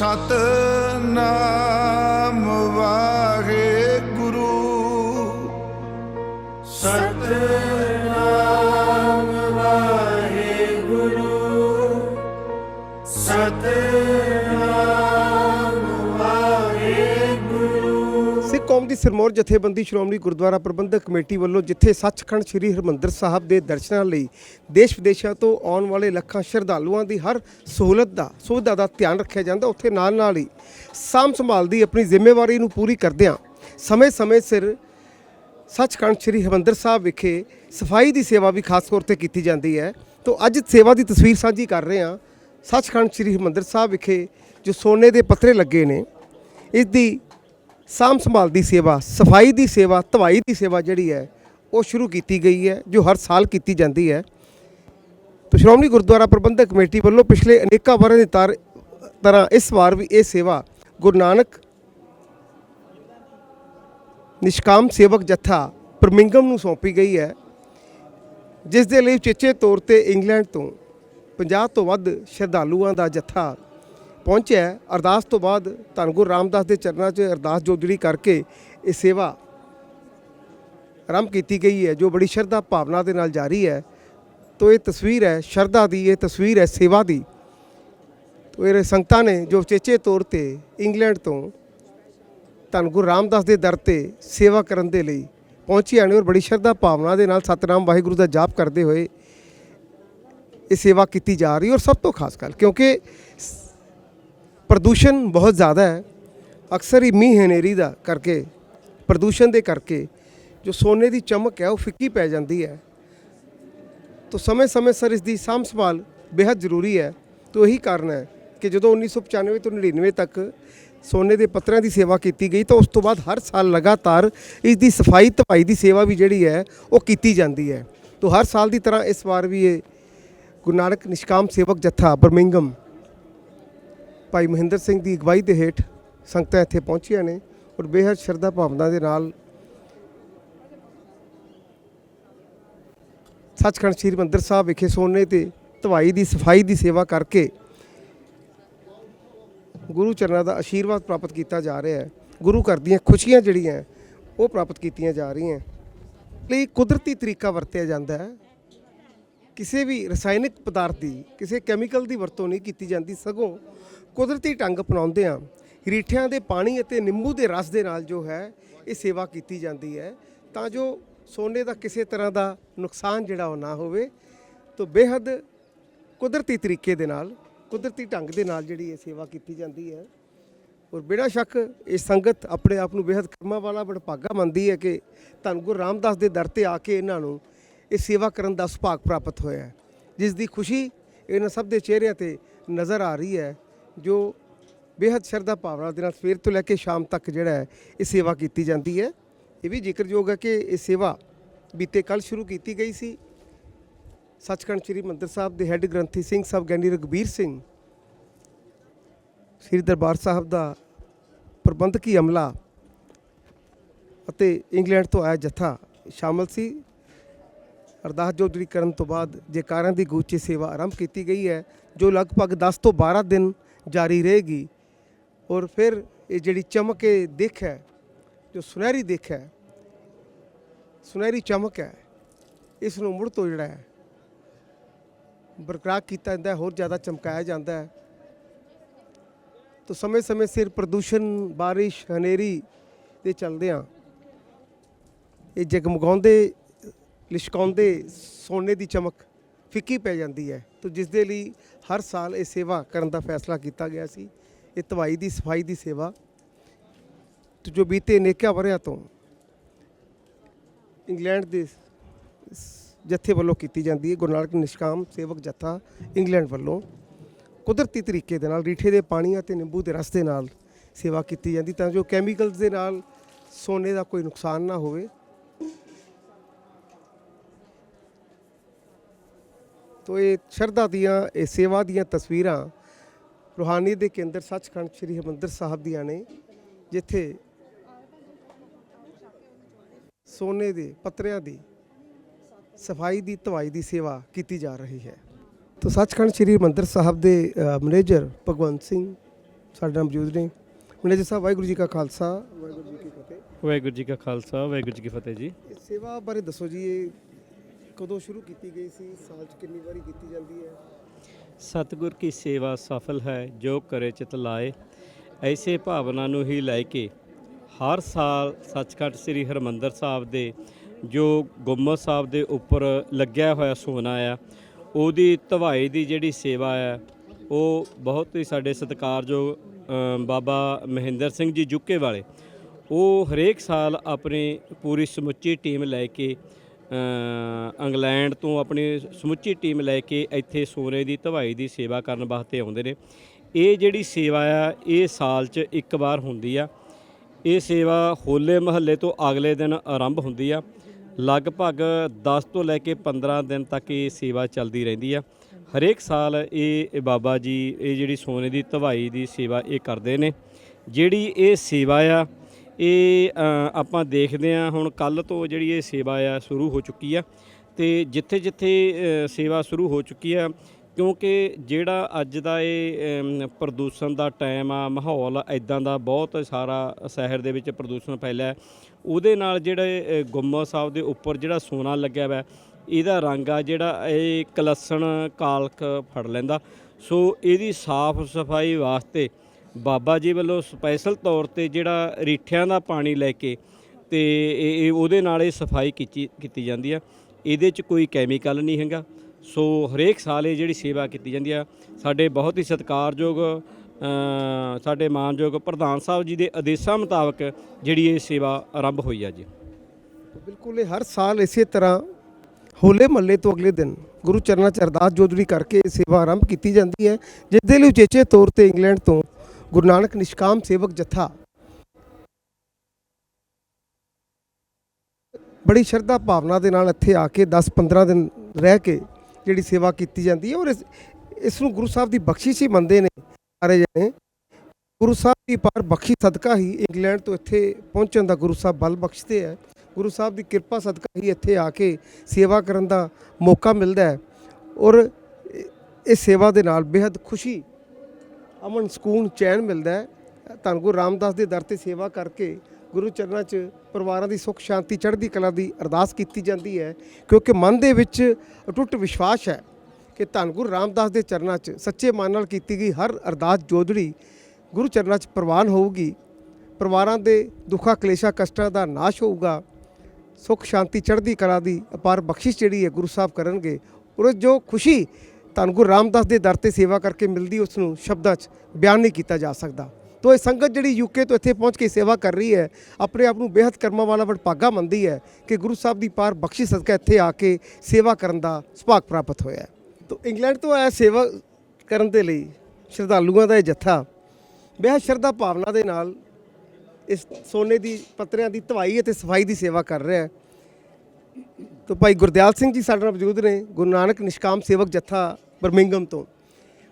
ਸਤ ਨਾਮ ਵਾਹੇ ਗੁਰੂ ਸਤ ਨਾਮ ਵਾਹੇ ਗੁਰੂ ਸਤ ਕੌਮ ਦੀ ਸਿਰਮੌਰ ਜਥੇਬੰਦੀ, ਸ਼੍ਰੋਮਣੀ ਗੁਰਦੁਆਰਾ ਪ੍ਰਬੰਧਕ ਕਮੇਟੀ ਵੱਲੋਂ ਜਿੱਥੇ ਸੱਚਖੰਡ ਸ੍ਰੀ ਹਰਮੰਦਰ ਸਾਹਿਬ ਦੇ ਦਰਸ਼ਨਾਂ ਲਈ ਦੇਸ਼ ਵਿਦੇਸ਼ਾਂ ਤੋਂ ਆਉਣ ਵਾਲੇ ਲੱਖਾਂ ਸ਼ਰਧਾਲੂਆਂ ਦੀ ਹਰ ਸਹੂਲਤ ਦਾ, ਸੁਵਿਧਾ ਦਾ ਧਿਆਨ ਰੱਖਿਆ ਜਾਂਦਾ, ਉੱਥੇ ਨਾਲ ਨਾਲ ਹੀ ਸਾਂਭ ਸੰਭਾਲ ਦੀ ਆਪਣੀ ਜ਼ਿੰਮੇਵਾਰੀ ਨੂੰ ਪੂਰੀ ਕਰਦਿਆਂ ਸਮੇਂ-ਸਮੇਂ ਸਿਰ ਸੱਚਖੰਡ ਸ੍ਰੀ ਹਰਿਮੰਦਰ ਸਾਹਿਬ ਵਿਖੇ ਸਫ਼ਾਈ ਦੀ ਸੇਵਾ ਵੀ ਖਾਸ ਤੌਰ ਤੇ ਕੀਤੀ ਜਾਂਦੀ ਹੈ। ਤੋਂ ਅੱਜ ਸੇਵਾ ਦੀ ਤਸਵੀਰ ਸਾਂਝੀ ਕਰ ਰਹੇ ਹਾਂ ਸੱਚਖੰਡ ਸ੍ਰੀ ਹਰਿਮੰਦਰ ਸਾਹਿਬ ਵਿਖੇ ਜੋ ਸੋਨੇ ਦੇ ਪੱਤਰੇ ਲੱਗੇ ਨੇ, ਇਸ ਦੀ ਸਾਂਭ ਸੰਭਾਲ ਦੀ ਸੇਵਾ, ਸਫ਼ਾਈ ਦੀ ਸੇਵਾ, ਧਵਾਈ ਦੀ ਸੇਵਾ ਜਿਹੜੀ ਹੈ, ਉਹ ਸ਼ੁਰੂ ਕੀਤੀ ਗਈ ਹੈ, ਜੋ ਹਰ ਸਾਲ ਕੀਤੀ ਜਾਂਦੀ ਹੈ। ਤੋਂ ਸ਼੍ਰੋਮਣੀ ਗੁਰਦੁਆਰਾ ਪ੍ਰਬੰਧਕ ਕਮੇਟੀ ਵੱਲੋਂ ਪਿਛਲੇ ਅਨੇਕਾਂ ਵਰ੍ਹਿਆਂ ਦੀ ਤਰ- ਤਰ੍ਹਾਂ ਇਸ ਵਾਰ ਵੀ ਇਹ ਸੇਵਾ ਗੁਰੂ ਨਾਨਕ ਨਿਸ਼ਕਾਮ ਸੇਵਕ ਜਥਾ ਬਰਮਿੰਗਮ ਨੂੰ ਸੌਂਪੀ ਗਈ ਹੈ, ਜਿਸ ਦੇ ਲਈ ਚੇਚੇ ਤੌਰ ਤੇ ਇੰਗਲੈਂਡ ਤੋਂ 50 ਤੋਂ ਵੱਧ ਸ਼ਰਧਾਲੂਆਂ ਦਾ ਜਥਾ ਪਹੁੰਚਿਆ ਅਰਦਾਸ ਤੋਂ ਬਾਅਦ ਧੰਨ ਗੁਰੂ ਰਾਮਦਾਸ ਦੇ ਚਰਨਾਂ 'ਚ ਅਰਦਾਸ ਜੋਦੜੀ ਕਰਕੇ ਇਹ ਸੇਵਾ ਆਰੰਭ ਕੀਤੀ ਗਈ ਹੈ, ਜੋ ਬੜੀ ਸ਼ਰਧਾ ਭਾਵਨਾ ਦੇ ਨਾਲ ਜਾਰੀ ਹੈ। ਤੋ ਇਹ ਤਸਵੀਰ ਹੈ, ਸ਼ਰਧਾ ਦੀ ਇਹ ਤਸਵੀਰ ਹੈ, ਸੇਵਾ ਦੀ। ਤੋ ਇਹ ਸੰਗਤਾਂ ਨੇ, ਜੋ ਚੇਚੇ ਤੌਰ ਤੇ ਇੰਗਲੈਂਡ ਤੋਂ ਧੰਨ ਗੁਰੂ ਰਾਮਦਾਸ ਦੇ ਦਰ ਤੇ ਸੇਵਾ ਕਰਨ ਦੇ ਲਈ ਪਹੁੰਚੀਆਂ ਨੇ ਔਰ ਬੜੀ ਸ਼ਰਧਾ ਭਾਵਨਾ ਦੇ ਨਾਲ ਸਤਨਾਮ ਵਾਹਿਗੁਰੂ ਦਾ ਜਾਪ ਕਰਦੇ ਹੋਏ ਇਹ ਸੇਵਾ ਕੀਤੀ ਜਾ ਰਹੀ ਔਰ ਸਭ ਤੋਂ ਖਾਸ ਗੱਲ, ਕਿਉਂਕਿ ਪ੍ਰਦੂਸ਼ਣ ਬਹੁਤ ਜ਼ਿਆਦਾ ਹੈ। ਅਕਸਰ ਹੀ ਮੀਂਹ ਹਨੇਰੀ ਦਾ ਕਰਕੇ, ਪ੍ਰਦੂਸ਼ਣ ਦੇ ਕਰਕੇ ਜੋ ਸੋਨੇ ਦੀ ਚਮਕ ਹੈ, ਉਹ ਫਿੱਕੀ ਪੈ ਜਾਂਦੀ ਹੈ। ਤੋ ਸਮੇਂ-ਸਮੇਂ ਸਰ ਇਸ ਦੀ ਸਾਂਭ ਸੰਭਾਲ ਬੇहद ਜ਼ਰੂਰੀ ਹੈ। ਤੋ ਇਹੀ ਕਾਰਨ ਹੈ ਕਿ ਜਦੋਂ 1995 ਤੋਂ 99 ਤੱਕ ਸੋਨੇ ਦੇ ਪੱਤਰਾਂ ਦੀ ਸੇਵਾ ਕੀਤੀ ਗਈ, ਤਾਂ ਉਸ ਤੋਂ ਬਾਅਦ ਹਰ ਸਾਲ ਲਗਾਤਾਰ ਇਸ ਦੀ ਸਫ਼ਾਈ ਧਪਾਈ ਦੀ ਸੇਵਾ ਵੀ ਜਿਹੜੀ ਹੈ, ਉਹ ਕੀਤੀ ਜਾਂਦੀ ਹੈ। ਤੋ ਹਰ ਸਾਲ ਦੀ ਤਰ੍ਹਾਂ ਇਸ ਵਾਰ ਵੀ ਇਹ ਗੁਰੂ ਨਾਨਕ ਨਿਸ਼ਕਾਮ ਸੇਵਕ ਜਥਾ ਬਰਮਿੰਗਮ ਭਾਈ ਮਹਿੰਦਰ ਸਿੰਘ ਦੀ ਅਗਵਾਈ ਦੇ ਹੇਠ ਸੰਗਤਾਂ ਇੱਥੇ ਪਹੁੰਚੀਆਂ ਨੇ ਔਰ ਬੇਹੱਦ ਸ਼ਰਧਾ ਭਾਵਨਾ ਦੇ ਨਾਲ ਸੱਚਖੰਡ ਸ੍ਰੀ ਮੰਦਰ ਸਾਹਿਬ ਵਿਖੇ ਸੋਨੇ ਤੇ ਧਵਾਈ ਦੀ ਸਫ਼ਾਈ ਦੀ ਸੇਵਾ ਕਰਕੇ ਗੁਰੂ ਚਰਨਾਂ ਦਾ ਆਸ਼ੀਰਵਾਦ ਪ੍ਰਾਪਤ ਕੀਤਾ ਜਾ ਰਿਹਾ ਹੈ। ਗੁਰੂ ਘਰ ਦੀਆਂ ਖੁਸ਼ੀਆਂ ਜਿਹੜੀਆਂ ਉਹ ਪ੍ਰਾਪਤ ਕੀਤੀਆਂ ਜਾ ਰਹੀਆਂ ਲਈ ਕੁਦਰਤੀ ਤਰੀਕਾ ਵਰਤਿਆ ਜਾਂਦਾ ਹੈ। ਕਿਸੇ ਵੀ ਰਸਾਇਣਿਕ ਪਦਾਰਥ ਦੀ, ਕਿਸੇ ਕੈਮੀਕਲ ਦੀ ਵਰਤੋਂ ਨਹੀਂ ਕੀਤੀ ਜਾਂਦੀ, ਸਗੋਂ ਕੁਦਰਤੀ ਢੰਗ ਅਪਣਾਉਂਦੇ ਆ ਰੀਠਿਆਂ ਦੇ ਪਾਣੀ ਅਤੇ ਨਿੰਬੂ ਦੇ ਰਸ ਦੇ ਨਾਲ ਜੋ ਹੈ, ਇਹ ਸੇਵਾ ਕੀਤੀ ਜਾਂਦੀ ਹੈ। ਤਾਂ ਜੋ ਸੋਨੇ ਦਾ ਕਿਸੇ ਤਰ੍ਹਾਂ ਦਾ ਨੁਕਸਾਨ ਜਿਹੜਾ ਉਹ ਨਾ ਹੋਵੇ, ਤੋਂ ਬੇਹੱਦ ਕੁਦਰਤੀ ਤਰੀਕੇ ਦੇ ਨਾਲ, ਕੁਦਰਤੀ ਢੰਗ ਦੇ ਨਾਲ ਜਿਹੜੀ ਇਹ ਸੇਵਾ ਕੀਤੀ ਜਾਂਦੀ ਹੈ। ਔਰ ਬਿਨਾਂ ਸ਼ੱਕ ਇਹ ਸੰਗਤ ਆਪਣੇ ਆਪ ਨੂੰ ਬੇहद ਕਰਮਾਂ ਵਾਲਾ ਵਡਭਾਗਾ ਮੰਨਦੀ ਹੈ ਕਿ ਧੰਨ ਗੁਰੂ ਰਾਮਦਾਸ ਦੇ ਦਰ ਤੇ ਆ ਕੇ ਇਹਨਾਂ ਨੂੰ ਇਹ ਸੇਵਾ ਕਰਨ ਦਾ ਸੁਭਾਗ ਪ੍ਰਾਪਤ ਹੋਇਆ ਹੈ। ਜਿਸ ਦੀ ਖੁਸ਼ੀ ਇਹਨਾਂ ਸਭ ਦੇ ਚਿਹਰਿਆਂ ਤੇ ਨਜ਼ਰ ਆ ਰਹੀ ਹੈ, ਜੋ ਬੇहद ਸ਼ਰਧਾ ਭਾਵਨਾ ਦੇ ਨਾਲ ਸਵੇਰ ਤੋਂ ਲੈ ਕੇ ਸ਼ਾਮ ਤੱਕ ਜਿਹੜਾ ਹੈ, ਇਹ ਸੇਵਾ ਕੀਤੀ ਜਾਂਦੀ ਹੈ। ਇਹ ਵੀ ਜ਼ਿਕਰਯੋਗ ਹੈ ਕਿ ਇਹ ਸੇਵਾ ਬੀਤੇ ਕੱਲ ਸ਼ੁਰੂ ਕੀਤੀ ਗਈ ਸੀ। ਸੱਚਖੰਡ ਸ੍ਰੀ ਮੰਦਰ ਸਾਹਿਬ ਦੇ ਹੈੱਡ ਗ੍ਰੰਥੀ ਸਿੰਘ ਸਾਹਿਬ ਗਿਆਨੀ ਰਗਬੀਰ ਸਿੰਘ, ਸ੍ਰੀ ਦਰਬਾਰ ਸਾਹਿਬ ਦਾ ਪ੍ਰਬੰਧਕੀ ਅਮਲਾ ਅਤੇ ਇੰਗਲੈਂਡ ਤੋਂ ਆਇਆ ਜਥਾ ਸ਼ਾਮਲ ਸੀ। ਅਰਦਾਸ ਜੋਦਰੀ ਕਰਨ ਤੋਂ ਬਾਅਦ ਜੈਕਾਰਾਂ ਦੀ ਗੂੰਜ ਸੇਵਾ ਆਰੰਭ ਕੀਤੀ ਗਈ ਹੈ, ਜੋ ਲਗਭਗ 10 ਤੋਂ 12 ਦਿਨ ਜਾਰੀ ਰਹੇਗੀ। ਔਰ ਫਿਰ ਇਹ ਜਿਹੜੀ ਚਮਕ ਇਹ ਦਿੱਖ ਹੈ, ਜੋ ਸੁਨਹਿਰੀ ਦਿੱਖ ਹੈ, ਸੁਨਹਿਰੀ ਚਮਕ ਹੈ, ਇਸ ਨੂੰ ਮੁੜ ਤੋਂ ਜਿਹੜਾ ਹੈ, ਬਰਕਰਾਰ ਕੀਤਾ ਜਾਂਦਾ ਹੈ, ਹੋਰ ਜ਼ਿਆਦਾ ਚਮਕਾਇਆ ਜਾਂਦਾ ਹੈ। ਤੋ ਸਮੇਂ-ਸਮੇਂ ਸਿਰ ਪ੍ਰਦੂਸ਼ਣ, ਬਾਰਿਸ਼, ਹਨੇਰੀ ਦੇ ਚਲਦਿਆਂ ਇਹ ਜਗਮਗਾਉਂਦੇ ਲਿਸ਼ਕਾਉਂਦੇ ਸੋਨੇ ਦੀ ਚਮਕ ਫਿੱਕੀ ਪੈ ਜਾਂਦੀ ਹੈ। ਤੋ ਜਿਸ ਦੇ ਲਈ ਹਰ ਸਾਲ ਇਹ ਸੇਵਾ ਕਰਨ ਦਾ ਫੈਸਲਾ ਕੀਤਾ ਗਿਆ ਸੀ। ਇਹ ਧਵਾਈ ਦੀ, ਸਫ਼ਾਈ ਦੀ ਸੇਵਾ। ਤੇ ਜੋ ਬੀਤੇ ਨੇਕਿਆ ਵਰਿਆਂ ਤੋਂ ਇੰਗਲੈਂਡ ਦੇ ਜੱਥੇ ਵੱਲੋਂ ਕੀਤੀ ਜਾਂਦੀ ਹੈ। ਗੁਰੂ ਨਾਨਕ ਨਿਸ਼ਕਾਮ ਸੇਵਕ ਜੱਥਾ ਇੰਗਲੈਂਡ ਵੱਲੋਂ ਕੁਦਰਤੀ ਤਰੀਕੇ ਦੇ ਨਾਲ ਰੀਠੇ ਦੇ ਪਾਣੀ ਅਤੇ ਨਿੰਬੂ ਦੇ ਰਸ ਦੇ ਨਾਲ ਸੇਵਾ ਕੀਤੀ ਜਾਂਦੀ ਤਾਂ ਜੋ ਕੈਮੀਕਲਸ ਦੇ ਨਾਲ ਸੋਨੇ ਦਾ ਕੋਈ ਨੁਕਸਾਨ ਨਾ ਹੋਵੇ। ਤੋ ਇਹ ਸ਼ਰਧਾ ਦੀਆਂ ਇਹ ਸੇਵਾ ਦੀਆਂ ਤਸਵੀਰਾਂ ਰੂਹਾਨੀ ਦੇ ਕੇਂਦਰ ਸੱਚਖੰਡ ਸ੍ਰੀ ਹਰਿਮੰਦਰ ਸਾਹਿਬ ਦੀਆਂ ਨੇ ਜਿੱਥੇ ਸੋਨੇ ਦੇ ਪੱਤਰਿਆਂ ਦੀ ਸਫ਼ਾਈ ਦੀ ਧਵਾਈ ਦੀ ਸੇਵਾ ਕੀਤੀ ਜਾ ਰਹੀ ਹੈ। ਤੋ ਸੱਚਖੰਡ ਸ੍ਰੀ ਹਰਿਮੰਦਰ ਸਾਹਿਬ ਦੇ ਮੈਨੇਜਰ ਭਗਵੰਤ ਸਿੰਘ ਸਾਡੇ ਨਾਲ ਮੌਜੂਦ ਨੇ। ਮੈਨੇਜਰ ਸਾਹਿਬ ਵਾਹਿਗੁਰੂ ਜੀ ਕਾ ਖਾਲਸਾ ਵਾਹਿਗੁਰੂ ਜੀ ਕੀ ਫਤਿਹ। ਵਾਹਿਗੁਰੂ ਜੀ ਕਾ ਖਾਲਸਾ ਵਾਹਿਗੁਰੂ ਜੀ ਕੀ ਫਤਿਹ ਜੀ। ਸੇਵਾ ਬਾਰੇ ਦੱਸੋ ਜੀ ਇਹ ਕਦੋਂ ਸ਼ੁਰੂ ਕੀਤੀ ਗਈ ਸੀ? ਸਾਲ 'ਚ ਕਿੰਨੀ ਵਾਰੀ ਕੀਤੀ ਜਾਂਦੀ ਹੈ? ਸਤਿਗੁਰ ਕੀ ਸੇਵਾ ਸਫਲ ਹੈ ਜੋ ਕਰੇ ਚਿਤ ਲਾਏ। ਐਸੇ ਭਾਵਨਾ ਨੂੰ ਹੀ ਲੈ ਕੇ ਹਰ ਸਾਲ ਸੱਚਖੰਡ ਸ੍ਰੀ ਹਰਮੰਦਰ ਸਾਹਿਬ ਦੇ ਜੋ ਗੁੰਮਦ ਸਾਹਿਬ ਦੇ ਉੱਪਰ ਲੱਗਿਆ ਹੋਇਆ ਸੋਨਾ ਆ, ਉਹਦੀ ਧਵਾਈ ਦੀ ਜਿਹੜੀ ਸੇਵਾ ਆ, ਉਹ ਬਹੁਤ ਹੀ ਸਾਡੇ ਸਤਿਕਾਰਯੋਗ ਬਾਬਾ ਮਹਿੰਦਰ ਸਿੰਘ ਜੀ ਜੁੱਕੇ ਵਾਲੇ, ਉਹ ਹਰੇਕ ਸਾਲ ਆਪਣੀ ਪੂਰੀ ਸਮੁੱਚੀ ਟੀਮ ਲੈ ਕੇ ਇੰਗਲੈਂਡ ਤੋਂ ਆਪਣੀ ਸਮੁੱਚੀ ਟੀਮ ਲੈ ਕੇ ਇੱਥੇ ਸੋਨੇ ਦੀ ਧਵਾਈ ਦੀ ਸੇਵਾ ਕਰਨ ਵਾਸਤੇ ਆਉਂਦੇ ਨੇ। ਇਹ ਜਿਹੜੀ ਸੇਵਾ ਆ, ਇਹ ਸਾਲ 'ਚ ਇੱਕ ਵਾਰ ਹੁੰਦੀ ਆ। ਇਹ ਸੇਵਾ ਹੋਲੇ ਮਹੱਲੇ ਤੋਂ ਅਗਲੇ ਦਿਨ ਆਰੰਭ ਹੁੰਦੀ ਆ। ਲਗਭਗ 10 ਤੋਂ ਲੈ ਕੇ 15 ਦਿਨ ਤੱਕ ਇਹ ਸੇਵਾ ਚੱਲਦੀ ਰਹਿੰਦੀ ਆ। ਹਰੇਕ ਸਾਲ ਇਹ ਬਾਬਾ ਜੀ, ਇਹ ਜਿਹੜੀ ਸੋਨੇ ਦੀ ਧਵਾਈ ਦੀ ਸੇਵਾ ਇਹ ਕਰਦੇ ਨੇ। ਜਿਹੜੀ ਇਹ ਸੇਵਾ ਆ ਇਹ ਆਪਾਂ ਦੇਖਦੇ ਆ ਹੁਣ ਕੱਲ ਤੋਂ ਜਿਹੜੀ ਇਹ ਸੇਵਾ ਆ ਸ਼ੁਰੂ ਹੋ ਚੁੱਕੀ ਆ ਤੇ ਜਿੱਥੇ ਜਿੱਥੇ ਸੇਵਾ ਸ਼ੁਰੂ ਹੋ ਚੁੱਕੀ ਆ ਕਿਉਂਕਿ ਜਿਹੜਾ ਅੱਜ ਦਾ ਇਹ ਪ੍ਰਦੂਸ਼ਣ ਦਾ ਟਾਈਮ ਆ ਮਾਹੌਲ ਇਦਾਂ ਦਾ ਬਹੁਤ ਸਾਰਾ ਸ਼ਹਿਰ ਦੇ ਵਿੱਚ ਪ੍ਰਦੂਸ਼ਣ ਫੈਲਿਆ ਉਹਦੇ ਨਾਲ ਜਿਹੜੇ ਅ, ਸਾਹਿਬ ਦੇ ਉੱਪਰ ਜਿਹੜਾ ਸੋਨਾ ਲੱਗਿਆ ਹੋਇਆ ਇਹਦਾ ਰੰਗ ਆ ਜਿਹੜਾ ਇਹ ਕਲਸਣ ਕਾਲਕ ਫੜ ਲੈਂਦਾ। ਸੋ ਇਹਦੀ ਸਾਫ਼ ਸਫ਼ਾਈ ਵਾਸਤੇ ਬਾਬਾ ਜੀ ਵੱਲੋਂ ਸਪੈਸ਼ਲ ਤੌਰ ਤੇ ਜਿਹੜਾ ਰੀਠਿਆਂ ਦਾ ਪਾਣੀ ਲੈ ਕੇ ਤੇ ਇਹ ਉਹਦੇ ਨਾਲ ਇਹ ਸਫ਼ਾਈ ਕੀਤੀ ਕੀਤੀ ਜਾਂਦੀ ਆ। ਇਹਦੇ 'ਚ ਕੋਈ ਕੈਮੀਕਲ ਨਹੀਂ ਹੈਗਾ। ਸੋ ਹਰੇਕ ਸਾਲ ਇਹ ਜਿਹੜੀ ਸੇਵਾ ਕੀਤੀ ਜਾਂਦੀ ਆ। ਸਾਡੇ ਬਹੁਤ ਹੀ ਸਤਿਕਾਰਯੋਗ ਸਾਡੇ ਮਾਨਯੋਗ ਪ੍ਰਧਾਨ ਸਾਹਿਬ ਜੀ ਦੇ ਆਦੇਸ਼ਾਂ ਮੁਤਾਬਕ ਜਿਹੜੀ ਇਹ ਸੇਵਾ ਆਰੰਭ ਹੋਈ ਆ ਜੀ। ਬਿਲਕੁਲ, ਇਹ ਹਰ ਸਾਲ ਇਸੇ ਤਰ੍ਹਾਂ ਹੋਲੇ ਮਹੱਲੇ ਤੋਂ ਅਗਲੇ ਦਿਨ ਗੁਰੂ ਚਰਨਾ ਚਰਦਾਸ ਅਰਦਾਸ ਜੋਦੜੀ ਕਰਕੇ ਇਹ ਸੇਵਾ ਆਰੰਭ ਕੀਤੀ ਜਾਂਦੀ ਹੈ ਜਿਸ ਦੇ ਲਈ ਉਚੇਚੇ ਤੌਰ ਤੇ ਇੰਗਲੈਂਡ ਤੋਂ ਗੁਰੂ ਨਾਨਕ ਨਿਸ਼ਕਾਮ ਸੇਵਕ ਜਥਾ। ਬੜੀ ਸ਼ਰਧਾ ਭਾਵਨਾ ਦੇ ਨਾਲ ਇੱਥੇ ਆ ਕੇ 10-15 ਦਿਨ ਰਹਿ ਕੇ ਜਿਹੜੀ ਸੇਵਾ ਕੀਤੀ ਜਾਂਦੀ ਹੈ ਔਰ ਇਸ ਇਸ ਨੂੰ ਗੁਰੂ ਸਾਹਿਬ ਦੀ ਬਖਸ਼ਿਸ਼ ਹੀ ਮੰਨਦੇ ਨੇ ਸਾਰੇ ਜਣੇ। ਗੁਰੂ ਸਾਹਿਬ ਦੀ ਪਾਰ ਬਖਸ਼ੀ ਸਦਕਾ ਹੀ ਇੰਗਲੈਂਡ ਤੋਂ ਇੱਥੇ ਪਹੁੰਚਣ ਦਾ ਗੁਰੂ ਸਾਹਿਬ ਬਲ ਬਖਸ਼ਦੇ ਹੈ। ਗੁਰੂ ਸਾਹਿਬ ਦੀ ਕਿਰਪਾ ਸਦਕਾ ਹੀ ਇੱਥੇ ਆ ਕੇ ਸੇਵਾ ਕਰਨ ਦਾ ਮੌਕਾ ਮਿਲਦਾ ਹੈ ਔਰ ਇਸ ਸੇਵਾ ਦੇ ਨਾਲ ਬੇहद ਖੁਸ਼ੀ ਅਮਨ ਸਕੂਨ ਚੈਨ ਮਿਲਦਾ ਹੈ। ਧੰਨ ਗੁਰੂ ਰਾਮਦਾਸ ਦੇ ਦਰ ਤੇ ਸੇਵਾ ਕਰਕੇ ਗੁਰੂ ਚਰਨਾਂ 'ਚ ਪਰਿਵਾਰਾਂ ਦੀ ਸੁੱਖ, ਸ਼ਾਂਤੀ, ਚੜ੍ਹਦੀ ਕਲਾ ਦੀ ਅਰਦਾਸ ਕੀਤੀ ਜਾਂਦੀ ਹੈ। ਕਿਉਂਕਿ ਮਨ ਦੇ ਵਿੱਚ ਅਟੁੱਟ ਵਿਸ਼ਵਾਸ ਹੈ ਕਿ ਧੰਨ ਗੁਰੂ ਰਾਮਦਾਸ ਦੇ ਚਰਨਾਂ 'ਚ ਸੱਚੇ ਮਨ ਨਾਲ ਕੀਤੀ ਗਈ ਹਰ ਅਰਦਾਸ ਜੋਦੜੀ ਗੁਰੂ ਚਰਨਾਂ 'ਚ ਪ੍ਰਵਾਨ ਹੋਊਗੀ। ਪਰਿਵਾਰਾਂ ਦੇ ਦੁੱਖਾਂ, ਕਲੇਸ਼ਾਂ, ਕਸ਼ਟਾਂ ਦਾ ਨਾਸ਼ ਹੋਊਗਾ। ਸੁੱਖ, ਸ਼ਾਂਤੀ, ਚੜ੍ਹਦੀ ਕਲਾ ਦੀ ਅਪਾਰ ਬਖਸ਼ਿਸ਼ ਜਿਹੜੀ ਹੈ ਗੁਰੂ ਸਾਹਿਬ ਕਰਨਗੇ। ਔਰ ਜੋ ਖੁਸ਼ੀ ਧੰਨ ਗੁਰੂ ਰਾਮਦਾਸ ਦੇ ਦਰ ਤੇ ਸੇਵਾ ਕਰਕੇ ਮਿਲਦੀ ਉਸ ਨੂੰ ਸ਼ਬਦਾਂ 'ਚ ਬਿਆਨ ਨਹੀਂ ਕੀਤਾ ਜਾ ਸਕਦਾ। ਤੋ ਇਹ ਸੰਗਤ ਜਿਹੜੀ ਯੂਕੇ ਤੋਂ ਇੱਥੇ ਪਹੁੰਚ ਕੇ ਸੇਵਾ ਕਰ ਰਹੀ ਹੈ, ਆਪਣੇ ਆਪ ਨੂੰ ਬੇਹੱਦ ਕਰਮਾਂ ਵਾਲਾ ਵਡਭਾਗਾ ਮੰਨਦੀ ਹੈ ਕਿ ਗੁਰੂ ਸਾਹਿਬ ਦੀ ਪਾਰ ਬਖਸ਼ਿਸ਼ ਸਦਕਾ ਇੱਥੇ ਆ ਕੇ ਸੇਵਾ ਕਰਨ ਦਾ ਸੁਭਾਗ ਪ੍ਰਾਪਤ ਹੋਇਆ ਤੋ ਇੰਗਲੈਂਡ ਤੋਂ ਆਇਆ ਸੇਵਾ ਕਰਨ ਦੇ ਲਈ ਸ਼ਰਧਾਲੂਆਂ ਦਾ ਇਹ ਜੱਥਾ ਬੇਹੱਦ ਸ਼ਰਧਾ ਭਾਵਨਾ ਦੇ ਨਾਲ ਇਸ ਸੋਨੇ ਦੀ ਪੱਤਰਿਆਂ ਦੀ ਧਵਾਈ ਅਤੇ ਸਫ਼ਾਈ ਦੀ ਸੇਵਾ ਕਰ ਰਿਹਾ ਹੈ। ਤੋ ਭਾਈ ਗੁਰਦਿਆਲ ਸਿੰਘ ਜੀ ਸਾਡੇ ਨਾਲ ਮੌਜੂਦ ਨੇ ਗੁਰੂ ਨਾਨਕ ਨਿਸ਼ਕਾਮ ਸੇਵਕ ਜੱਥਾ ਬਰਮਿੰਗਮ ਤੋਂ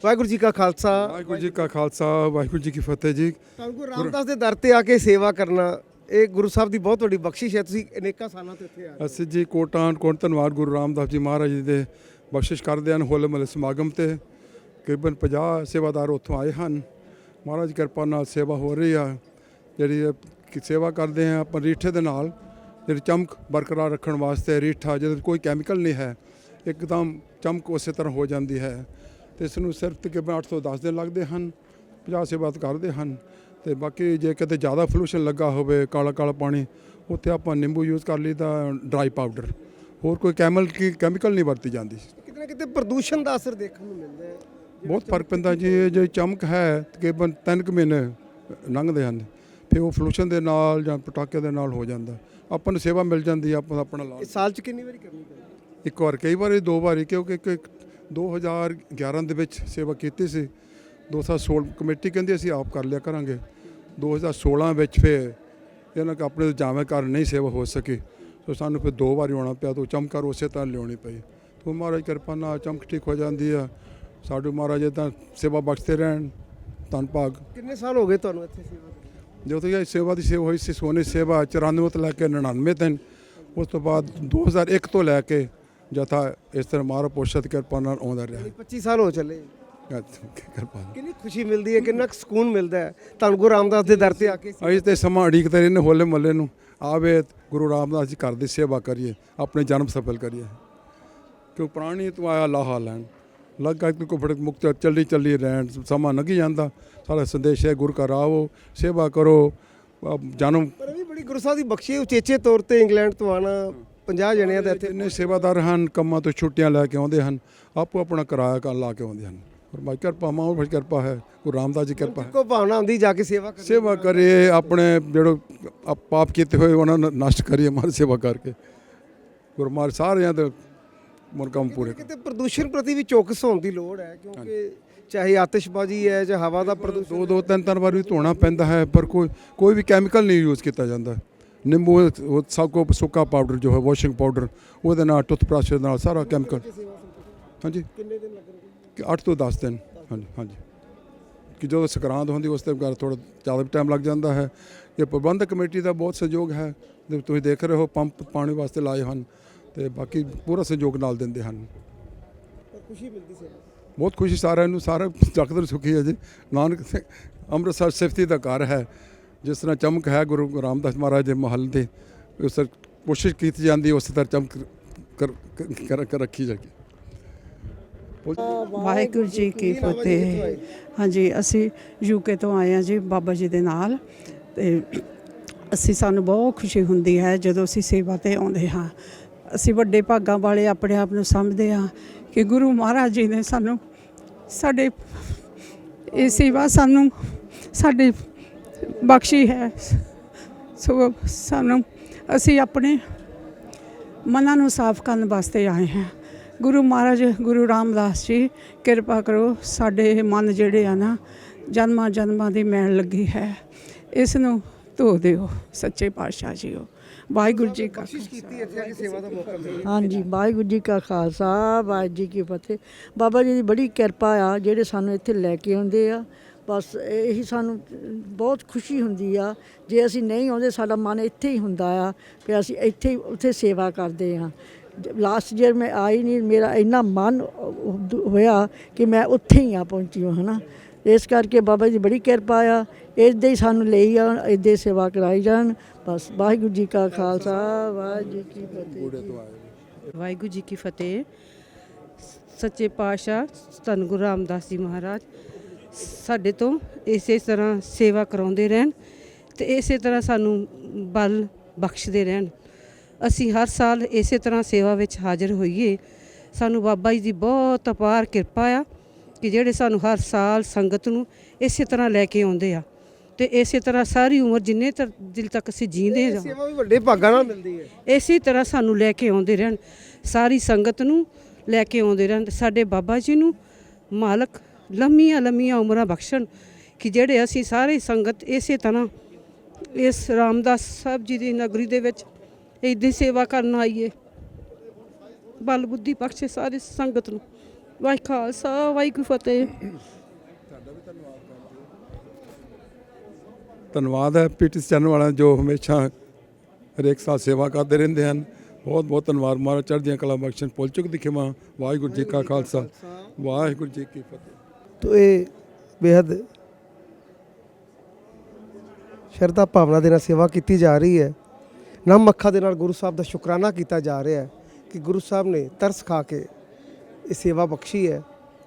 ਵਾਹਿਗੁਰੂ ਜੀ ਕਾ ਖਾਲਸਾ ਵਾਹਿਗੁਰੂ ਜੀ ਕਾ ਖਾਲਸਾ ਵਾਹਿਗੁਰੂ ਜੀ ਕੀ ਫਤਿਹ ਜੀ ਗੁਰੂ ਰਾਮਦਾਸ ਦੇ ਦਰ ਤੇ ਆ ਕੇ ਸੇਵਾ ਕਰਨਾ ਇਹ ਗੁਰੂ ਸਾਹਿਬ ਦੀ ਬਹੁਤ ਵੱਡੀ ਬਖਸ਼ਿਸ਼ ਹੈ ਤੁਸੀਂ ਅਨੇਕਾਂ ਸਾਲਾਂ ਤੋਂ ਇੱਥੇ ਆ ਰਹੇ ਹੋ। ਅਸੀਂ ਜੀ ਕੋਟਾਂ ਕੋਟ ਧੰਨਵਾਦ ਗੁਰੂ ਰਾਮਦਾਸ ਜੀ ਮਹਾਰਾਜ ਜੀ ਦੇ ਬਖਸ਼ਿਸ਼ ਕਰਦੇ ਹਨ ਹੋਲੇ ਮਹੱਲੇ ਸਮਾਗਮ ਤੇ ਤਕਰੀਬਨ 50 ਸੇਵਾਦਾਰ ਉੱਥੋਂ ਆਏ ਹਨ ਮਹਾਰਾਜ ਕਿਰਪਾ ਨਾਲ ਸੇਵਾ ਹੋ ਰਹੀ ਆ ਜਿਹੜੀ ਸੇਵਾ ਕਰਦੇ ਆ ਆਪਾਂ ਰੀਠੇ ਦੇ ਨਾਲ ਜਿਹੜੀ ਚਮਕ ਬਰਕਰਾਰ ਰੱਖਣ ਵਾਸਤੇ ਰੀਠਾ ਜਿਹਦੇ ਵਿੱਚ ਕੋਈ ਕੈਮੀਕਲ ਨਹੀਂ ਹੈ ਇੱਕਦਮ ਚਮਕ ਉਸੇ ਤਰ੍ਹਾਂ ਹੋ ਜਾਂਦੀ ਹੈ ਤੇ ਇਸ ਨੂੰ ਸਿਰਫ ਤਕਰੀਬਨ 8 ਤੋਂ 10 ਦਿਨ ਲੱਗਦੇ ਹਨ 50 ਸੇਵਾ ਕਰਦੇ ਹਨ ਤੇ ਬਾਕੀ ਜੇ ਕਿਤੇ ਜ਼ਿਆਦਾ ਫਲੂਸ਼ਨ ਲੱਗਾ ਹੋਵੇ ਕਾਲਾ ਕਾਲਾ ਪਾਣੀ ਉੱਥੇ ਆਪਾਂ ਨਿੰਬੂ ਯੂਜ਼ ਕਰ ਲਈਦਾ ਡਰਾਈ ਪਾਊਡਰ ਹੋਰ ਕੋਈ ਕੈਮਲ ਕੀ ਕੈਮੀਕਲ ਨਹੀਂ ਵਰਤੀ ਜਾਂਦੀ। ਕਿਤੇ ਨਾ ਕਿਤੇ ਪ੍ਰਦੂਸ਼ਣ ਦਾ ਅਸਰ ਦੇਖਣ ਨੂੰ ਮਿਲਦਾ ਹੈ। ਬਹੁਤ ਫ਼ਰਕ ਪੈਂਦਾ ਜੀ ਇਹ ਜਿਹੜੀ ਚਮਕ ਹੈ ਤਕਰੀਬਨ ਤਿੰਨ ਕੁ ਮਹੀਨੇ ਲੰਘਦੇ ਹਨ। ਫਿਰ ਉਹ ਫਲੂਸ਼ਨ ਦੇ ਨਾਲ ਜਾਂ ਪਟਾਕੇ ਦੇ ਨਾਲ ਹੋ ਜਾਂਦਾ। ਆਪਾਂ ਨੂੰ ਸੇਵਾ ਮਿਲ ਜਾਂਦੀ ਹੈ ਆਪਾਂ ਆਪਣਾ ਇਲਾਜ ਸਾਲ ਚ ਕਿੰਨੀ ਵਾਰੀ ਕਰਨੀ ਪੈਂਦੀ? ਇੱਕ ਵਾਰ ਕਈ ਵਾਰੀ ਦੋ ਵਾਰੀ ਕਿਉਂਕਿ ਇੱਕ ਇੱਕ 2011 ਦੇ ਵਿੱਚ ਸੇਵਾ ਕੀਤੀ ਸੀ। 2016 ਕਮੇਟੀ ਕਹਿੰਦੀ ਅਸੀਂ ਆਪ ਕਰ ਲਿਆ ਕਰਾਂਗੇ। 2016 ਵਿੱਚ ਫਿਰ ਇਹਨਾਂ ਕਿ ਆਪਣੇ ਜਾਵੇਂ ਕਾਰਨ ਨਹੀਂ ਸੇਵਾ ਹੋ ਸਕੀ। ਸੋ ਸਾਨੂੰ ਫਿਰ ਦੋ ਵਾਰੀ ਆਉਣਾ ਪਿਆ ਤੋਂ ਚਮਕਾਰ ਉਸੇ ਤਰ੍ਹਾਂ ਲਿਆਉਣੀ ਪਈ। ਤੋਂ ਮਹਾਰਾਜ ਕਿਰਪਾ ਨਾਲ ਚਮਕ ਠੀਕ ਹੋ ਜਾਂਦੀ ਆ। ਸਾਡੇ ਮਹਾਰਾਜ ਤਾਂ ਸੇਵਾ ਬਖਸ਼ਦੇ ਰਹਿਣ। ਧੰਨ ਭਾਗ। ਕਿੰਨੇ ਸਾਲ ਹੋ ਗਏ ਤੁਹਾਨੂੰ ਇੱਥੇ ਸੇਵਾ ਕਰਦੇ ਜਦੋਂ ਇਹ ਸੇਵਾ ਦੀ ਸੇਵਾ ਹੋਈ ਸੀ ਸੋਨੇ ਸੇਵਾ 94 ਤੋਂ ਲੈ ਕੇ 99 ਦਿਨ ਉਸ ਤੋਂ ਬਾਅਦ 2001 ਤੋਂ ਲੈ ਕੇ ਜਥਾ ਇਸ ਤਰ੍ਹਾਂ ਮਾਰਾ ਪੋਸ਼ਤ ਕਿਰਪਾ ਨਾਲ ਆਉਂਦਾ ਰਿਹਾ। 25 ਸਾਲ ਹੋ ਚੱਲੇ। ਕਿਰਪਾ। ਕਿੰਨੀ ਖੁਸ਼ੀ ਮਿਲਦੀ ਹੈ ਕਿੰਨਾ ਸਕੂਨ ਮਿਲਦਾ ਹੈ। ਤੁਹਾਨੂੰ ਗੁਰੂ ਰਾਮਦਾਸ ਦੇ ਦਰ ਤੇ ਆ ਕੇ ਅਸੀਂ ਤੇ ਸਮਾਂ ਉਡੀਕਦੇ ਰਹਿੰਦੇ ਹੋਲੇ ਮੱਲੇ ਨੂੰ। ਆਵੇ ਗੁਰੂ ਰਾਮਦਾਸ ਜੀ ਘਰ ਦੀ ਸੇਵਾ ਕਰੀਏ ਆਪਣੇ ਜਨਮ ਸਫਲ ਕਰੀਏ। ਕਿਉਂ ਪ੍ਰਾਣੀ ਤੋਂ ਆਇਆ ਲਾਹਾ ਲੈਣ। ਲੱਗਾ ਕਿ ਕੋ ਫੜ ਮੁਕਤ ਚੱਲੀ ਚੱਲੀ ਰਹਿਣ ਸਮਾਂ ਲੰਘੀ ਜਾਂਦਾ। ਸਾਰਾ ਸੰਦੇਸ਼ ਹੈ ਗੁਰ ਘਰ ਆਵੋ ਸੇਵਾ ਕਰੋ ਜਨਮ ਪਰ ਇਹ ਵੀ ਬੜੀ ਗੁਰੂ ਸਾਹਿਬ ਦੀ ਬਖਸ਼ੀ ਉਚੇਚੇ ਤੌਰ ਤੇ ਇੰਗਲੈਂਡ ਤੋਂ ਆਣਾ 50 ਜਣਿਆਂ ਦਾ ਇੱਥੇ ਜਿੰਨੇ ਸੇਵਾਦਾਰ ਹਨ ਕੰਮਾਂ ਤੋਂ ਛੁੱਟੀਆਂ ਲੈ ਕੇ ਆਉਂਦੇ ਹਨ ਆਪੋ ਆਪਣਾ ਕਿਰਾਇਆ ਕਰ ਲਾ ਕੇ ਆਉਂਦੇ ਹਨ। ਪਰ ਮਾਈ ਕਿਰਪਾ ਮਾਂ ਬੜੀ ਕਿਰਪਾ ਹੈ ਗੁਰੂ ਰਾਮਦਾਸ ਜੀ ਕਿਰਪਾ ਹੈ। ਕੋ ਭਾਵਨਾ ਹੁੰਦੀ ਜਾ ਕੇ ਸੇਵਾ ਕਰਨੀ ਸੇਵਾ ਕਰੀਏ ਆਪਣੇ ਜਿਹੜੇ ਪਾਪ ਕੀਤੇ ਹੋਏ ਉਹਨਾਂ ਨੂੰ ਨਸ਼ਟ ਕਰੀਏ ਮਾਰ ਸੇਵਾ ਕਰਕੇ। ਗੁਰੂ ਮਾਰ ਸਾਰਿਆਂ ਦੇ ਮਨ ਕੰਮ ਪੂਰੇ ਕਿਤੇ ਪ੍ਰਦੂਸ਼ਣ ਪ੍ਰਤੀ ਵੀ ਚੌਕਸ ਹੋਣ ਦੀ ਲੋੜ ਹੈ ਕਿਉਂਕਿ ਚਾਹੇ ਆਤਿਸ਼ਬਾਜ਼ੀ ਹੈ ਜਾਂ ਹਵਾ ਦਾ ਪ੍ਰਦੂਸ਼ਣ ਦੋ ਦੋ ਤਿੰਨ ਤਿੰਨ ਵਾਰ ਵੀ ਧੋਣਾ ਪੈਂਦਾ ਹੈ ਪਰ ਕੋਈ ਕੋਈ ਵੀ ਕੈਮੀਕਲ ਨਹੀਂ ਯੂਜ਼ ਕੀਤਾ ਜਾਂਦਾ। ਨਿੰਬੂ ਉਹ ਸਭ ਕੋ ਸੁੱਕਾ ਪਾਊਡਰ ਜੋ ਹੈ ਵਾਸ਼ਿੰਗ ਪਾਊਡਰ ਉਹਦੇ ਨਾਲ ਟੁੱਥਬ੍ਰਸ਼ ਦੇ ਨਾਲ ਸਾਰਾ ਕੈਮੀਕਲ ਹਾਂਜੀ? ਕਿੰਨੇ ਦਿਨ ਲੱਗਣਗੇ ਕਿ 8 ਤੋਂ 10 ਦਿਨ ਹਾਂਜੀ ਹਾਂਜੀ। ਕਿ ਜਦੋਂ ਸੰਕਰਾਂਤ ਹੁੰਦੀ ਉਸ ਤੇ ਗੱਲ ਥੋੜਾ ਜ਼ਿਆਦਾ ਟਾਈਮ ਲੱਗ ਜਾਂਦਾ ਹੈ। ਇਹ ਪ੍ਰਬੰਧਕ ਕਮੇਟੀ ਦਾ ਬਹੁਤ ਸਹਿਯੋਗ ਹੈ। ਤੁਸੀਂ ਦੇਖ ਰਹੇ ਹੋ ਪੰਪ ਪਾਣੀ ਵਾਸਤੇ ਲਾਏ ਹਨ। ਤੇ ਬਾਕੀ ਪੂਰਾ ਸਹਿਯੋਗ ਨਾਲ ਦਿੰਦੇ ਹਨ। ਖੁਸ਼ੀ ਮਿਲਦੀ ਸੇਵਾ ਬਹੁਤ ਖੁਸ਼ੀ ਸਾਰਿਆਂ ਨੂੰ ਸਾਰਾ ਜਗਦਰ ਸੁਖੀ ਹੈ ਜੀ। ਨਾਨਕ ਸਿੰਘ ਅੰਮ੍ਰਿਤਸਰ ਸਿਫਤੀ ਦਾ ਘਰ ਹੈ। ਜਿਸ ਤਰ੍ਹਾਂ ਚਮਕ ਹੈ ਗੁਰੂ ਰਾਮਦਾਸ ਮਹਾਰਾਜ ਦੇ ਮਹੱਲ ਦੇ ਉਸ ਤਰ੍ਹਾਂ ਕੋਸ਼ਿਸ਼ ਕੀਤੀ ਜਾਂਦੀ ਉਸੇ ਤਰ੍ਹਾਂ ਚਮਕ ਕਰ- ਕਰ ਰੱਖੀ ਜਾਏ ਵਾਹਿਗੁਰੂ ਜੀ ਕੀ ਫਤਿਹ। ਹਾਂਜੀ ਅਸੀਂ ਯੂਕੇ ਤੋਂ ਆਏ ਹਾਂ ਜੀ ਬਾਬਾ ਜੀ ਦੇ ਨਾਲ। ਤੇ ਅਸੀਂ ਸਾਨੂੰ ਬਹੁਤ ਖੁਸ਼ੀ ਹੁੰਦੀ ਹੈ ਜਦੋਂ ਅਸੀਂ ਸੇਵਾ ਤੇ ਆਉਂਦੇ ਹਾਂ। ਅਸੀਂ ਵੱਡੇ ਭਾਗਾਂ ਵਾਲੇ ਆਪਣੇ ਆਪ ਨੂੰ ਸਮਝਦੇ ਹਾਂ ਕਿ ਗੁਰੂ ਮਹਾਰਾਜ ਜੀ ਨੇ ਸਾਨੂੰ ਸਾਡੇ, ਇਹ ਸੇਵਾ ਸਾਨੂੰ ਸਾਡੇ ਬਖਸ਼ੀ ਹੈ। ਸੋ ਸਾਨੂੰ ਅਸੀਂ ਆਪਣੇ ਮਨਾਂ ਨੂੰ ਸਾਫ਼ ਕਰਨ ਵਾਸਤੇ ਆਏ ਹਾਂ। ਗੁਰੂ ਮਹਾਰਾਜ, ਗੁਰੂ ਰਾਮਦਾਸ ਜੀ, ਕਿਰਪਾ ਕਰੋ ਸਾਡੇ ਮਨ ਜਿਹੜੇ ਆ ਨਾ ਜਨਮਾਂ ਜਨਮਾਂ ਦੀ ਮੈਲ ਲੱਗੀ ਹੈ। ਇਸ ਨੂੰ ਧੋ ਦਿਓ ਸੱਚੇ ਪਾਤਸ਼ਾਹ ਜੀਓ ਵਾਹਿਗੁਰੂ ਜੀ ਕਾ ਕੋਸ਼ਿਸ਼ ਕੀਤੀ ਇੱਥੇ ਆ ਕੇ ਸੇਵਾ ਦਾ ਮੌਕਾ ਮਿਲਿਆ। ਹਾਂਜੀ ਵਾਹਿਗੁਰੂ ਜੀ ਕਾ ਖਾਲਸਾ ਵਾਹਿਗੁਰੂ ਜੀ ਕੀ ਫਤਿਹ। ਬਾਬਾ ਜੀ ਦੀ ਬੜੀ ਕਿਰਪਾ ਆ ਜਿਹੜੇ ਸਾਨੂੰ ਇੱਥੇ ਲੈ ਕੇ ਆਉਂਦੇ ਆ। ਬਸ ਇਹੀ ਸਾਨੂੰ ਬਹੁਤ ਖੁਸ਼ੀ ਹੁੰਦੀ ਆ ਜੇ ਅਸੀਂ ਨਹੀਂ ਆਉਂਦੇ ਸਾਡਾ ਮਨ ਇੱਥੇ ਹੀ ਹੁੰਦਾ ਆ ਕਿ ਅਸੀਂ ਇੱਥੇ ਹੀ ਉੱਥੇ ਸੇਵਾ ਕਰਦੇ ਆ ਲਾਸਟ ਈਅਰ ਮੈਂ ਆਈ ਨਹੀਂ ਮੇਰਾ ਇੰਨਾ ਮਨ ਹੋਇਆ ਕਿ ਮੈਂ ਉੱਥੇ ਹੀ ਆ ਪਹੁੰਚੀ ਹਾਂ ਹਨਾ। ਇਸ ਕਰਕੇ ਬਾਬਾ ਜੀ ਦੀ ਬੜੀ ਕਿਰਪਾ ਆ। ਇੱਦਾਂ ਹੀ ਸਾਨੂੰ ਲਈ ਆਉਣ ਇੱਦਾਂ ਹੀ ਸੇਵਾ ਕਰਾਈ ਜਾਣ। ਬਸ ਵਾਹਿਗੁਰੂ ਜੀ ਕਾ ਖਾਲਸਾ ਵਾਹਿਗੁਰੂ ਜੀ ਕੀ ਫਤਿਹ। ਵਾਹਿਗੁਰੂ ਜੀ ਕੀ ਫਤਿਹ। ਸੱਚੇ ਪਾਤਸ਼ਾਹ ਧੰਨ ਗੁਰੂ ਰਾਮਦਾਸ ਜੀ ਮਹਾਰਾਜ ਸਾਡੇ ਤੋਂ ਇਸੇ ਤਰ੍ਹਾਂ ਸੇਵਾ ਕਰਾਉਂਦੇ ਰਹਿਣ ਤੇ ਇਸੇ ਤਰ੍ਹਾਂ ਸਾਨੂੰ ਬਲ ਬਖਸ਼ਦੇ ਰਹਿਣ। ਅਸੀਂ ਹਰ ਸਾਲ ਇਸੇ ਤਰ੍ਹਾਂ ਸੇਵਾ ਵਿੱਚ ਹਾਜ਼ਰ ਹੋਈਏ। ਸਾਨੂੰ ਬਾਬਾ ਜੀ ਦੀ ਬਹੁਤ ਅਪਾਰ ਕਿਰਪਾ ਆ। ਕਿ ਜਿਹੜੇ ਸਾਨੂੰ ਹਰ ਸਾਲ ਸੰਗਤ ਨੂੰ ਇਸੇ ਤਰ੍ਹਾਂ ਲੈ ਕੇ ਆਉਂਦੇ ਆ। ਤੇ ਇਸੇ ਤਰ੍ਹਾਂ ਸਾਰੀ ਉਮਰ ਜਿੰਨੇ ਤੱਕ ਦਿਲ ਤੱਕ ਅਸੀਂ ਜੀਂਦੇ ਹਾਂ ਸੇਵਾ ਵੀ ਵੱਡੇ ਭਾਗਾਂ ਨਾਲ ਮਿਲਦੀ ਹੈ। ਇਸੇ ਤਰ੍ਹਾਂ ਸਾਨੂੰ ਲੈ ਕੇ ਆਉਂਦੇ ਰਹਿਣ। ਸਾਰੀ ਸੰਗਤ ਨੂੰ ਲੈ ਕੇ ਆਉਂਦੇ ਰਹਿਣ। ਸਾਡੇ ਬਾਬਾ ਜੀ ਨੂੰ ਮਾਲਕ ਲੰਮੀਆਂ ਲੰਮੀਆਂ ਉਮਰਾਂ ਬਖਸ਼ਣ ਕਿ ਜਿਹੜੇ ਅਸੀਂ ਸਾਰੇ ਸੰਗਤ ਇਸੇ ਤਰ੍ਹਾਂ ਇਸ ਰਾਮਦਾਸ ਸਾਹਿਬ ਜੀ ਦੀ ਨਗਰੀ ਦੇ ਵਿੱਚ ਇੱਦਾਂ ਸੇਵਾ ਕਰਨ ਆਈਏ। ਬਲ ਬੁੱਧੀ ਬਖਸ਼ੇ ਸਾਰੇ ਸੰਗਤ ਨੂੰ। ਵਾਹਿ ਖਾਲਸਾ ਵਾਹਿਗੁਰੂ ਫਤਿਹ। ਧੰਨਵਾਦ ਹੈ ਪੀਟੀ ਚੈਨਲ ਵਾਲਿਆਂ ਜੋ ਹਮੇਸ਼ਾ ਹਰੇਕ ਸਾਲ ਸੇਵਾ ਕਰਦੇ ਰਹਿੰਦੇ ਹਨ। ਬਹੁਤ ਬਹੁਤ ਧੰਨਵਾਦ। ਮਹਾਰਾਜ ਚੜ੍ਹਦੀਆਂ ਕਲਾ ਬਖਸ਼ਣ। ਪੁੱਲ ਚੁੱਕ ਦੀ ਖਿਮਾ ਵਾਹਿਗੁਰੂ ਜੀ ਕਾ ਖਾਲਸਾ। ਵਾਹਿਗੁਰੂ ਜੀ ਕੀ ਫਤਿਹ। ਤੋ ਇਹ ਬੇहद ਸ਼ਰਧਾ ਭਾਵਨਾ ਦੇ ਨਾਲ ਸੇਵਾ ਕੀਤੀ ਜਾ ਰਹੀ ਹੈ। ਨਮ ਅੱਖਾਂ ਦੇ ਨਾਲ ਗੁਰੂ ਸਾਹਿਬ ਦਾ ਸ਼ੁਕਰਾਨਾ ਕੀਤਾ ਜਾ ਰਿਹਾ ਹੈ ਕਿ ਗੁਰੂ ਸਾਹਿਬ ਨੇ ਤਰਸ ਖਾ ਕੇ ਇਹ ਸੇਵਾ ਬਖਸ਼ੀ ਹੈ।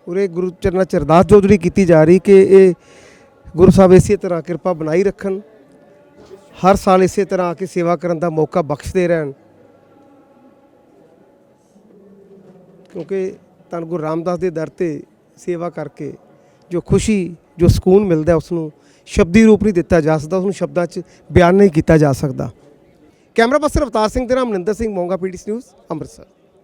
ਉਰੇ ਗੁਰੂ ਚਰਨਾ ਚਰਦਾਸ ਅਰਦਾਸ ਜੋ ਜਿਹੜੀ ਕੀਤੀ ਜਾ ਰਹੀ ਕਿ ਇਹ ਗੁਰੂ ਸਾਹਿਬ ਇਸੇ ਤਰ੍ਹਾਂ ਕਿਰਪਾ ਬਣਾਈ ਰੱਖਣ। ਹਰ ਸਾਲ ਇਸੇ ਤਰ੍ਹਾਂ ਆ ਕੇ ਸੇਵਾ ਕਰਨ ਦਾ ਮੌਕਾ ਬਖਸ਼ਦੇ ਰਹਿਣ। ਕਿਉਂਕਿ ਧੰਨ ਗੁਰੂ ਰਾਮਦਾਸ ਦੇ ਦਰ ਤੇ ਸੇਵਾ ਕਰਕੇ ਜੋ ਖੁਸ਼ੀ ਜੋ ਸਕੂਨ ਮਿਲਦਾ ਹੈ, ਉਸ ਨੂੰ ਸ਼ਬਦੀ ਰੂਪ ਨਹੀਂ ਦਿੱਤਾ ਜਾ ਸਕਦਾ ਉਸ ਨੂੰ ਸ਼ਬਦਾਂ 'ਚ ਬਿਆਨ ਨਹੀਂ ਕੀਤਾ ਜਾ ਸਕਦਾ। ਕੈਮਰਾ ਪਰਸਨ ਅਵਤਾਰ ਸਿੰਘ ਦੇ ਨਾਮ ਮਨਿੰਦਰ ਸਿੰਘ ਮੋਂਗਾ ਪੀਡੀਸ ਨਿਊਜ਼ ਅੰਮ੍ਰਿਤਸਰ।